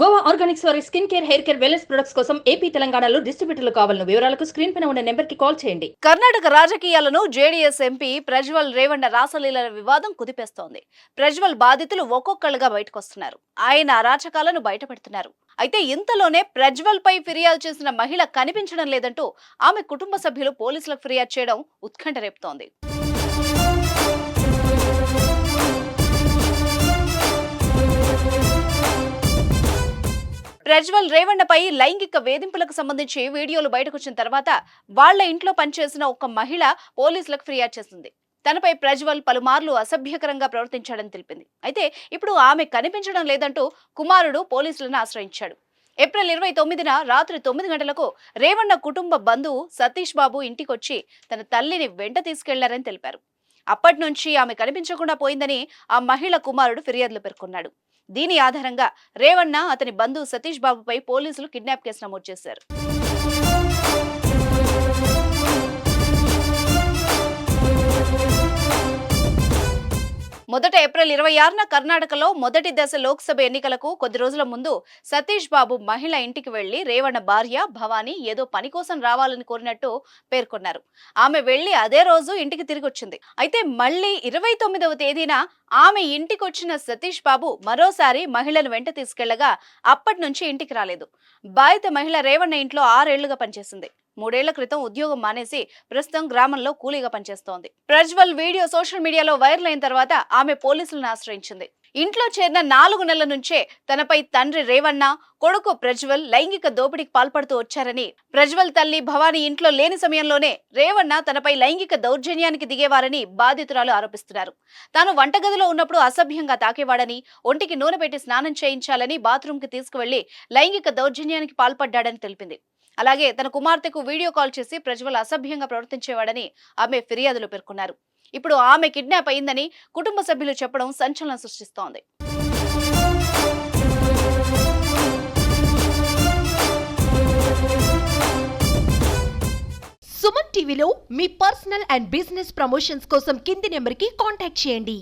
Goa organics వారి skin care hair care wellness products కోసం AP తెలంగాణలో డిస్ట్రిబ్యూటర్లు కావాలను వివరాలకు స్క్రీన్ పైన ఉన్న నెంబర్కి కాల్ చేయండి. కర్ణాటక రాజకీయాలను జేడీఎస్ ఎంపీ ప్రజ్వల్ రేవణ రాసలీలల వివాదం కుదిపేస్తోంది. ప్రజ్వల్ బాధితులు ఒక్కొక్కళ్ళుగా బయటకొస్తున్నారు. ఆయన అరాచకాలను బయటపెడుతున్నారు. అయితే ఇంతలోనే ప్రజ్వల్ పై ఫిర్యాదు చేసిన మహిళ కనిపించడం లేదంటూ ఆమె కుటుంబ సభ్యులు పోలీసులకు ఫిర్యాదు చేయడం ఉత్కంఠ రేపుతోంది. ప్రజ్వల్ రేవణ్ణపై లైంగిక వేధింపులకు సంబంధించి వీడియోలు బయటకొచ్చిన తర్వాత వాళ్ళ ఇంట్లో పనిచేసిన ఒక మహిళ పోలీసులకు ఫిర్యాదు చేసింది. తనపై ప్రజ్వల్ పలుమార్లు అసభ్యకరంగా ప్రవర్తించాడని తెలిపింది. అయితే ఇప్పుడు ఆమె కనిపించడం లేదంటూ కుమారుడు పోలీసులను ఆశ్రయించాడు. ఏప్రిల్ ఇరవై తొమ్మిదిన రాత్రి తొమ్మిది గంటలకు రేవణ్ణ కుటుంబ బంధువు సతీష్ బాబు ఇంటికొచ్చి తన తల్లిని వెంట తీసుకెళ్ళారని తెలిపారు. అప్పటి నుంచి ఆమె కనిపించకుండా పోయిందని ఆ మహిళ కుమారుడు ఫిర్యాదులు పేర్కొన్నాడు. దీని ఆధారంగా రేవణ్ణ అతని బంధువు సతీష్ బాబుపై పోలీసులు కిడ్నాప్ కేసు నమోదు చేశారు. మొదట ఏప్రిల్ ఇరవై ఆరున కర్ణాటకలో మొదటి దశ లోక్సభ ఎన్నికలకు కొద్ది రోజుల ముందు సతీష్ బాబు మహిళ ఇంటికి వెళ్ళి రేవణ భార్య భవానీ ఏదో పని కోసం రావాలని కోరినట్టు పేర్కొన్నారు. ఆమె వెళ్ళి అదే రోజు ఇంటికి తిరిగి వచ్చింది అయితే మళ్ళీ ఇరవై తొమ్మిదవ తేదీన ఆమె ఇంటికి వచ్చిన సతీష్ బాబు మరోసారి మహిళను వెంట తీసుకెళ్ళగా అప్పటి నుంచి ఇంటికి రాలేదు. బాధిత మహిళ రేవಣ್ణ ఇంట్లో ఆరేళ్ళుగా పనిచేసింది. మూడేళ్ళ క్రితం ఉద్యోగం మానేసి ప్రస్తుతం గ్రామంలో కూలీగా పనిచేస్తోంది. ప్రజ్వల్ వీడియో సోషల్ మీడియాలో వైరల్ అయిన తర్వాత ఆమె పోలీసులను ఆశ్రయించింది. ఇంట్లో చేరిన నాలుగు నెలల నుంచే తనపై తండ్రి రేవన్న కొడుకు ప్రజ్వల్ లైంగిక దోపిడీకి పాల్పడుతూ వచ్చారని ప్రజ్వల్ తల్లి భవానీ ఇంట్లో లేని సమయంలోనే రేవన్న తనపై లైంగిక దౌర్జన్యానికి దిగేవారని బాధితురాలు ఆరోపిస్తున్నారు. తాను వంటగదిలో ఉన్నప్పుడు అసభ్యంగా తాకేవాడని ఒంటికి నూనె పెట్టి స్నానం చేయించాలని బాత్రూంకి తీసుకువెళ్ళి లైంగిక దౌర్జన్యానికి పాల్పడ్డాడని తెలిపింది. అలాగే తన కుమార్తెకు వీడియో కాల్ చేసి ప్రజ్వల్ అసభ్యంగా ప్రవర్తించేవాడని ఆమె ఫిర్యాదులు పేర్కొన్నారు. ఇప్పుడు ఆమె కిడ్నాప్ అయిందని కుటుంబ సభ్యులు చెప్పడం సంచలనం సృష్టిస్తోంది. సుమన్ టీవీలో మీ పర్సనల్ అండ్ బిజినెస్ ప్రమోషన్స్ కోసం కింది నెంబర్కి కాంటాక్ట్ చేయండి.